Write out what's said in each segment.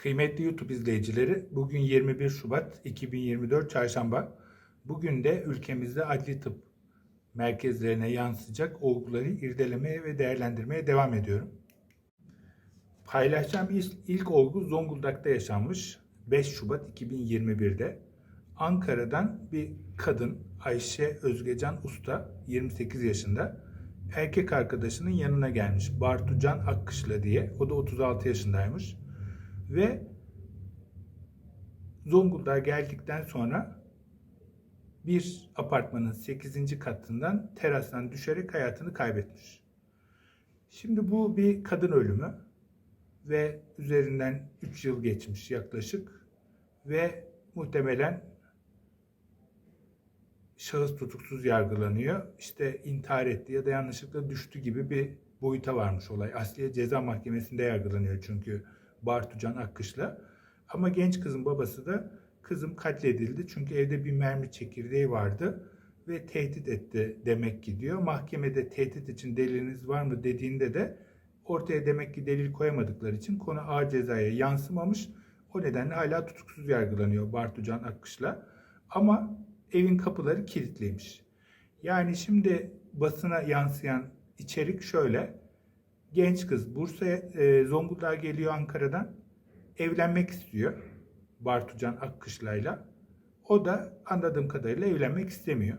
Kıymetli YouTube izleyicileri, bugün 21 Şubat 2024 Çarşamba. Bugün de ülkemizde adli tıp merkezlerine yansıyacak olguları irdelemeye ve değerlendirmeye devam ediyorum. Paylaşacağım ilk, ilk olgu Zonguldak'ta yaşanmış 5 Şubat 2021'de. Ankara'dan bir kadın Ayşe Özgecan Usta 28 yaşında erkek arkadaşının yanına gelmiş. Bartucan Akkışla diye. O da 36 yaşındaymış. Ve Zonguldak'a geldikten sonra bir apartmanın 8. katından terastan düşerek hayatını kaybetmiş. Şimdi bu bir kadın ölümü ve üzerinden 3 yıl geçmiş yaklaşık ve muhtemelen şahıs tutuksuz yargılanıyor. İşte intihar etti ya da yanlışlıkla düştü gibi bir boyuta varmış olay. Asliye Ceza Mahkemesi'nde yargılanıyor çünkü Bartucan Akkış'la. Ama genç kızın babası da kızım katledildi çünkü evde bir mermi çekirdeği vardı ve tehdit etti demek ki diyor. Mahkemede tehdit için deliliniz var mı dediğinde de ortaya demek ki delil koyamadıkları için konu ağır cezaya yansımamış. O nedenle hala tutuksuz yargılanıyor Bartucan Akkış'la. Ama evin kapıları kilitliymiş. Yani şimdi basına yansıyan içerik şöyle. Genç kız Bursa'ya, e, Zonguldak'a geliyor Ankara'dan. Evlenmek istiyor Bartucan Akkışla'yla. O da anladığım kadarıyla evlenmek istemiyor.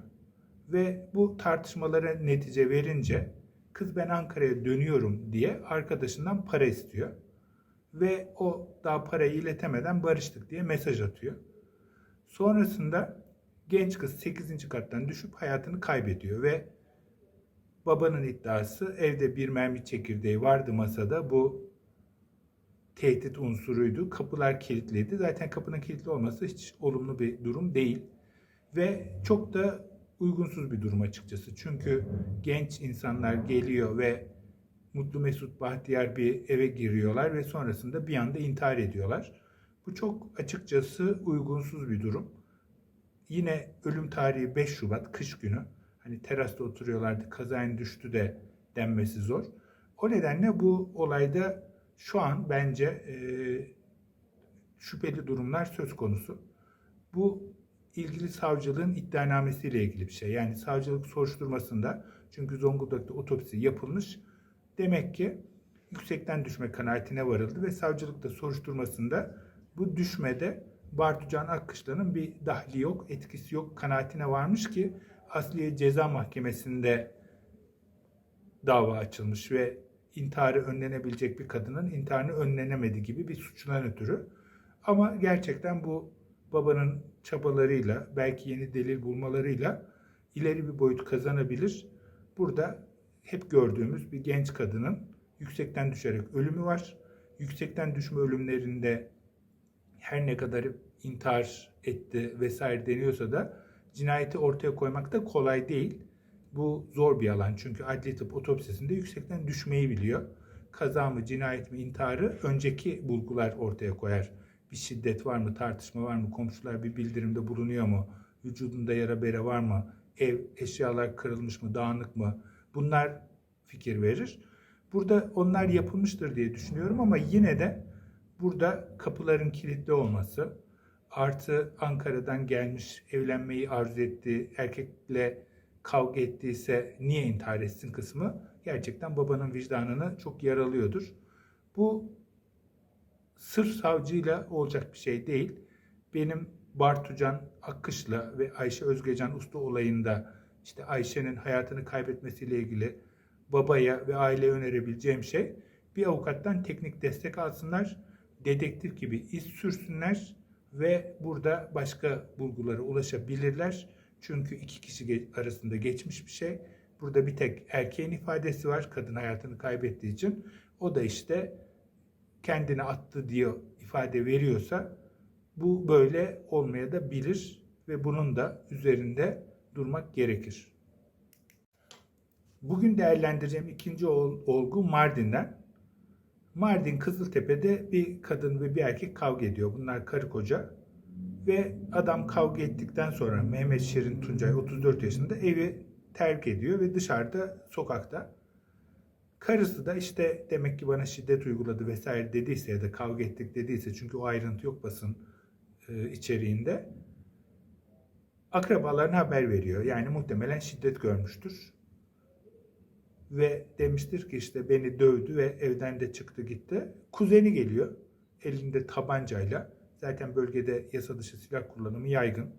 Ve bu tartışmalara netice verince kız ben Ankara'ya dönüyorum diye arkadaşından para istiyor. Ve o daha parayı iletemeden barıştık diye mesaj atıyor. Sonrasında genç kız 8. kattan düşüp hayatını kaybediyor ve babanın iddiası evde bir mermi çekirdeği vardı masada. Bu tehdit unsuruydu. Kapılar kilitliydi. Zaten kapının kilitli olması hiç olumlu bir durum değil. Ve çok da uygunsuz bir durum açıkçası. Çünkü genç insanlar geliyor ve mutlu mesut bahtiyar bir eve giriyorlar ve sonrasında bir anda intihar ediyorlar. Bu çok açıkçası uygunsuz bir durum. Yine ölüm tarihi 5 Şubat kış günü. Hani terasta oturuyorlardı kazayın düştü de denmesi zor. O nedenle bu olayda şu an bence e, şüpheli durumlar söz konusu. Bu ilgili savcılığın iddianamesiyle ilgili bir şey. Yani savcılık soruşturmasında çünkü Zonguldak'ta otopsi yapılmış. Demek ki yüksekten düşme kanaatine varıldı ve savcılık da soruşturmasında bu düşmede Bartucan Akkışla'nın bir dahli yok, etkisi yok kanaatine varmış ki Asliye Ceza Mahkemesi'nde dava açılmış ve intiharı önlenebilecek bir kadının intiharını önlenemedi gibi bir suçundan ötürü. Ama gerçekten bu babanın çabalarıyla, belki yeni delil bulmalarıyla ileri bir boyut kazanabilir. Burada hep gördüğümüz bir genç kadının yüksekten düşerek ölümü var. Yüksekten düşme ölümlerinde her ne kadar intihar etti vesaire deniyorsa da cinayeti ortaya koymak da kolay değil. Bu zor bir alan çünkü adli tıp otopsisinde yüksekten düşmeyi biliyor. Kaza mı, cinayet mi, intiharı önceki bulgular ortaya koyar. Bir şiddet var mı, tartışma var mı, komşular bir bildirimde bulunuyor mu, vücudunda yara bere var mı, ev eşyalar kırılmış mı, dağınık mı bunlar fikir verir. Burada onlar yapılmıştır diye düşünüyorum ama yine de burada kapıların kilitli olması, artı Ankara'dan gelmiş evlenmeyi arzu ettiği erkekle kavga ettiyse niye intihar etsin kısmı gerçekten babanın vicdanını çok yaralıyordur. Bu sırf savcıyla olacak bir şey değil. Benim Bartucan Akkış'la ve Ayşe Özgecan Usta olayında işte Ayşe'nin hayatını kaybetmesiyle ilgili babaya ve aileye önerebileceğim şey bir avukattan teknik destek alsınlar, dedektif gibi iz sürsünler ve burada başka bulgulara ulaşabilirler. Çünkü iki kişi arasında geçmiş bir şey. Burada bir tek erkeğin ifadesi var kadın hayatını kaybettiği için. O da işte kendini attı diyor ifade veriyorsa bu böyle olmaya da bilir ve bunun da üzerinde durmak gerekir. Bugün değerlendireceğim ikinci olgu Mardin'den. Mardin Kızıltepe'de bir kadın ve bir erkek kavga ediyor. Bunlar karı koca. Ve adam kavga ettikten sonra Mehmet Şirin Tuncay 34 yaşında evi terk ediyor ve dışarıda sokakta. Karısı da işte demek ki bana şiddet uyguladı vesaire dediyse ya da kavga ettik dediyse çünkü o ayrıntı yok basın e, içeriğinde akrabalarına haber veriyor. Yani muhtemelen şiddet görmüştür. Ve demiştir ki işte beni dövdü ve evden de çıktı gitti. Kuzeni geliyor elinde tabancayla. Zaten bölgede yasa dışı silah kullanımı yaygın.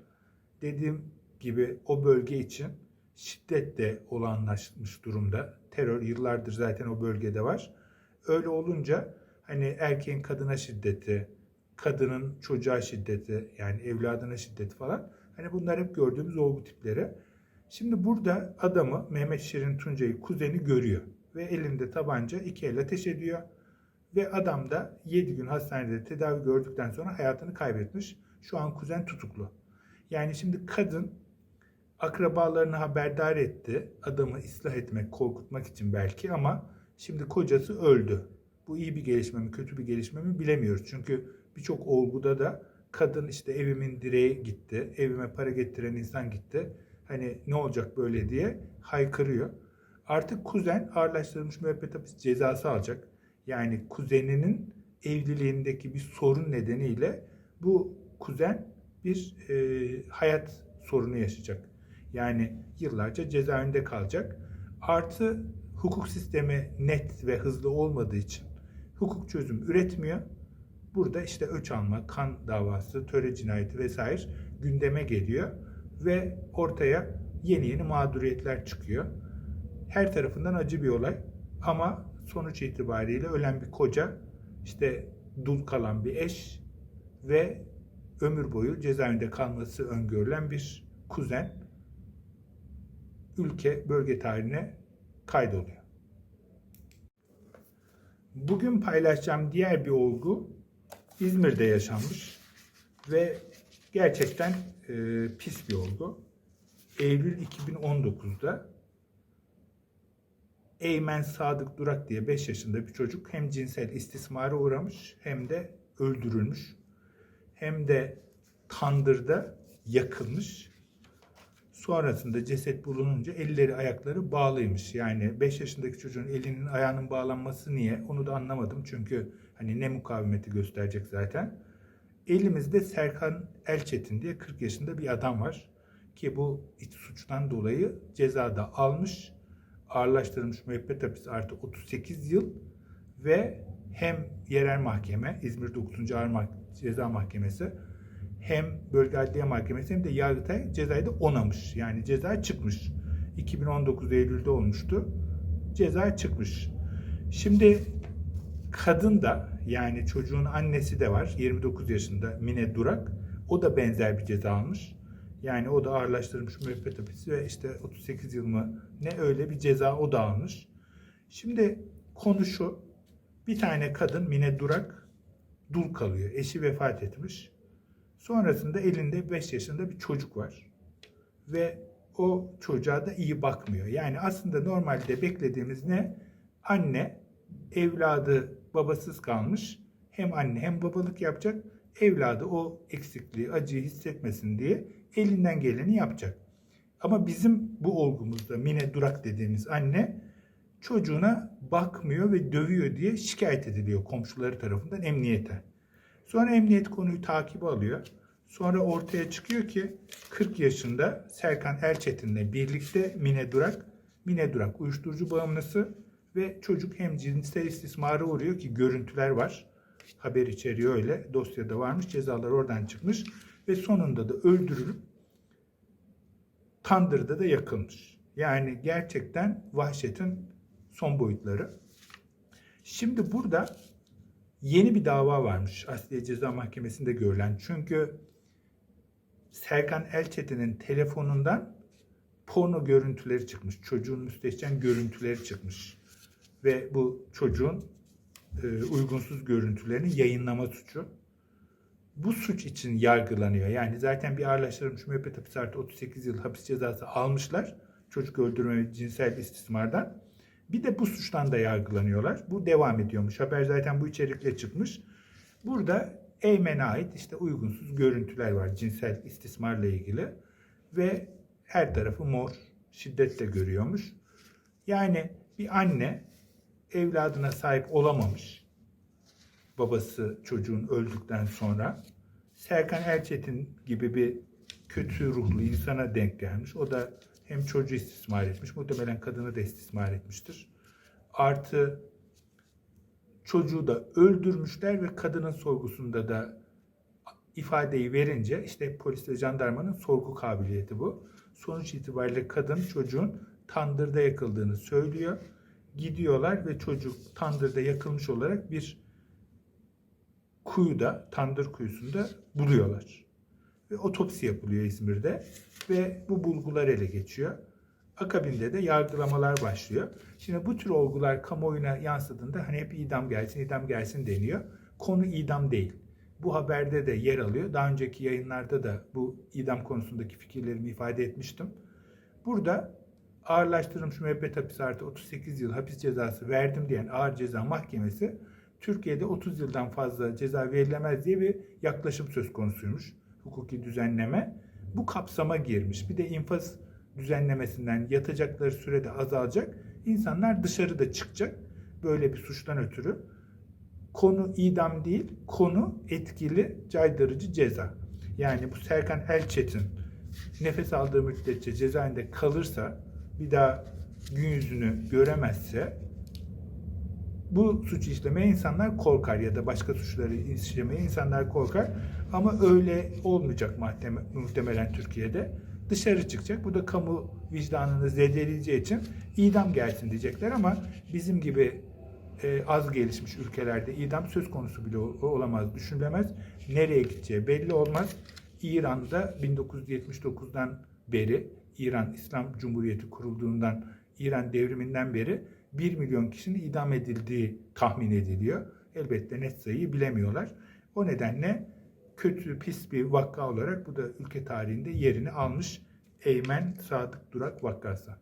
Dediğim gibi o bölge için şiddet de olanlaşmış durumda. Terör yıllardır zaten o bölgede var. Öyle olunca hani erkeğin kadına şiddeti, kadının çocuğa şiddeti yani evladına şiddeti falan hani bunlar hep gördüğümüz olgu tipleri. Şimdi burada adamı Mehmet Şirin Tuncay'ı kuzeni görüyor ve elinde tabanca iki el ateş ediyor. Ve adam da 7 gün hastanede tedavi gördükten sonra hayatını kaybetmiş. Şu an kuzen tutuklu. Yani şimdi kadın akrabalarını haberdar etti. Adamı ıslah etmek, korkutmak için belki ama şimdi kocası öldü. Bu iyi bir gelişme mi, kötü bir gelişme mi bilemiyoruz. Çünkü birçok olguda da kadın işte evimin direği gitti, evime para getiren insan gitti. Hani ne olacak böyle diye haykırıyor. Artık kuzen ağırlaştırılmış müebbet hapis cezası alacak. Yani kuzeninin evliliğindeki bir sorun nedeniyle bu kuzen bir e, hayat sorunu yaşayacak. Yani yıllarca cezaevinde kalacak. Artı hukuk sistemi net ve hızlı olmadığı için hukuk çözüm üretmiyor. Burada işte öç alma, kan davası, töre cinayeti vesaire gündeme geliyor ve ortaya yeni yeni mağduriyetler çıkıyor. Her tarafından acı bir olay ama sonuç itibariyle ölen bir koca, işte dul kalan bir eş ve ömür boyu cezaevinde kalması öngörülen bir kuzen ülke bölge tarihine kaydoluyor. Bugün paylaşacağım diğer bir olgu İzmir'de yaşanmış ve gerçekten e, pis bir olgu. Eylül 2019'da Eymen Sadık Durak diye 5 yaşında bir çocuk hem cinsel istismara uğramış hem de öldürülmüş. Hem de tandırda yakılmış. Sonrasında ceset bulununca elleri ayakları bağlıymış. Yani 5 yaşındaki çocuğun elinin ayağının bağlanması niye? Onu da anlamadım. Çünkü hani ne mukavemeti gösterecek zaten. Elimizde Serkan Elçetin diye 40 yaşında bir adam var. Ki bu iç suçtan dolayı ceza da almış. Ağırlaştırılmış müebbet hapis artı 38 yıl ve hem yerel mahkeme İzmir 9. Ağır Ceza Mahkemesi hem Bölge Adliye Mahkemesi hem de Yargıtay cezayı da onamış. Yani ceza çıkmış. 2019 Eylül'de olmuştu. Ceza çıkmış. Şimdi kadın da yani çocuğun annesi de var. 29 yaşında Mine Durak. O da benzer bir ceza almış. Yani o da ağırlaştırılmış müebbet hapisi ve işte 38 yıl mı ne öyle bir ceza o da almış. Şimdi konu şu. Bir tane kadın Mine Durak dul kalıyor. Eşi vefat etmiş. Sonrasında elinde 5 yaşında bir çocuk var. Ve o çocuğa da iyi bakmıyor. Yani aslında normalde beklediğimiz ne? Anne evladı babasız kalmış. Hem anne hem babalık yapacak. Evladı o eksikliği, acıyı hissetmesin diye elinden geleni yapacak. Ama bizim bu olgumuzda Mine Durak dediğimiz anne çocuğuna bakmıyor ve dövüyor diye şikayet ediliyor komşuları tarafından emniyete. Sonra emniyet konuyu takibe alıyor. Sonra ortaya çıkıyor ki 40 yaşında Serkan Erçetin'le birlikte Mine Durak, Mine Durak uyuşturucu bağımlısı ve çocuk hem cinsel istismara uğruyor ki görüntüler var. Haber içeriyor öyle. Dosyada varmış. Cezalar oradan çıkmış. Ve sonunda da öldürülüp tandırda da yakılmış. Yani gerçekten vahşetin son boyutları. Şimdi burada yeni bir dava varmış Asliye Ceza Mahkemesi'nde görülen. Çünkü Serkan Elçetin'in telefonundan porno görüntüleri çıkmış. Çocuğun müstehcen görüntüleri çıkmış. Ve bu çocuğun e, uygunsuz görüntülerini yayınlama suçu. Bu suç için yargılanıyor. Yani zaten bir ağırlaştırılmış müebbet hapis artı 38 yıl hapis cezası almışlar. Çocuk öldürme ve cinsel istismardan. Bir de bu suçtan da yargılanıyorlar. Bu devam ediyormuş. Haber zaten bu içerikle çıkmış. Burada Eymen'e ait işte uygunsuz görüntüler var cinsel istismarla ilgili. Ve her tarafı mor, şiddetle görüyormuş. Yani bir anne evladına sahip olamamış. Babası çocuğun öldükten sonra. Serkan Erçetin gibi bir kötü ruhlu insana denk gelmiş. O da hem çocuğu istismar etmiş, muhtemelen kadını da istismar etmiştir. Artı çocuğu da öldürmüşler ve kadının sorgusunda da ifadeyi verince işte polis ve jandarmanın sorgu kabiliyeti bu. Sonuç itibariyle kadın çocuğun tandırda yakıldığını söylüyor. Gidiyorlar ve çocuk tandırda yakılmış olarak bir kuyuda, tandır kuyusunda buluyorlar. Ve otopsi yapılıyor İzmir'de ve bu bulgular ele geçiyor. Akabinde de yargılamalar başlıyor. Şimdi bu tür olgular kamuoyuna yansıdığında hani hep idam gelsin, idam gelsin deniyor. Konu idam değil. Bu haberde de yer alıyor. Daha önceki yayınlarda da bu idam konusundaki fikirlerimi ifade etmiştim. Burada ağırlaştırılmış müebbet hapis artı 38 yıl hapis cezası verdim diyen ağır ceza mahkemesi Türkiye'de 30 yıldan fazla ceza verilemez diye bir yaklaşım söz konusuymuş. Hukuki düzenleme. Bu kapsama girmiş. Bir de infaz düzenlemesinden yatacakları sürede azalacak. İnsanlar dışarıda çıkacak. Böyle bir suçtan ötürü. Konu idam değil, konu etkili caydırıcı ceza. Yani bu Serkan Elçetin nefes aldığı müddetçe cezaevinde kalırsa bir daha gün yüzünü göremezse bu suçu işlemeye insanlar korkar ya da başka suçları işlemeye insanlar korkar. Ama öyle olmayacak muhteme- muhtemelen Türkiye'de. Dışarı çıkacak. Bu da kamu vicdanını zedeleyeceği için idam gelsin diyecekler ama bizim gibi e, az gelişmiş ülkelerde idam söz konusu bile ol- olamaz, düşünülemez. Nereye gideceği belli olmaz. İran'da 1979'dan beri, İran İslam Cumhuriyeti kurulduğundan, İran devriminden beri 1 milyon kişinin idam edildiği tahmin ediliyor. Elbette net sayıyı bilemiyorlar. O nedenle kötü, pis bir vakka olarak bu da ülke tarihinde yerini almış Eymen Sadık Durak vakası.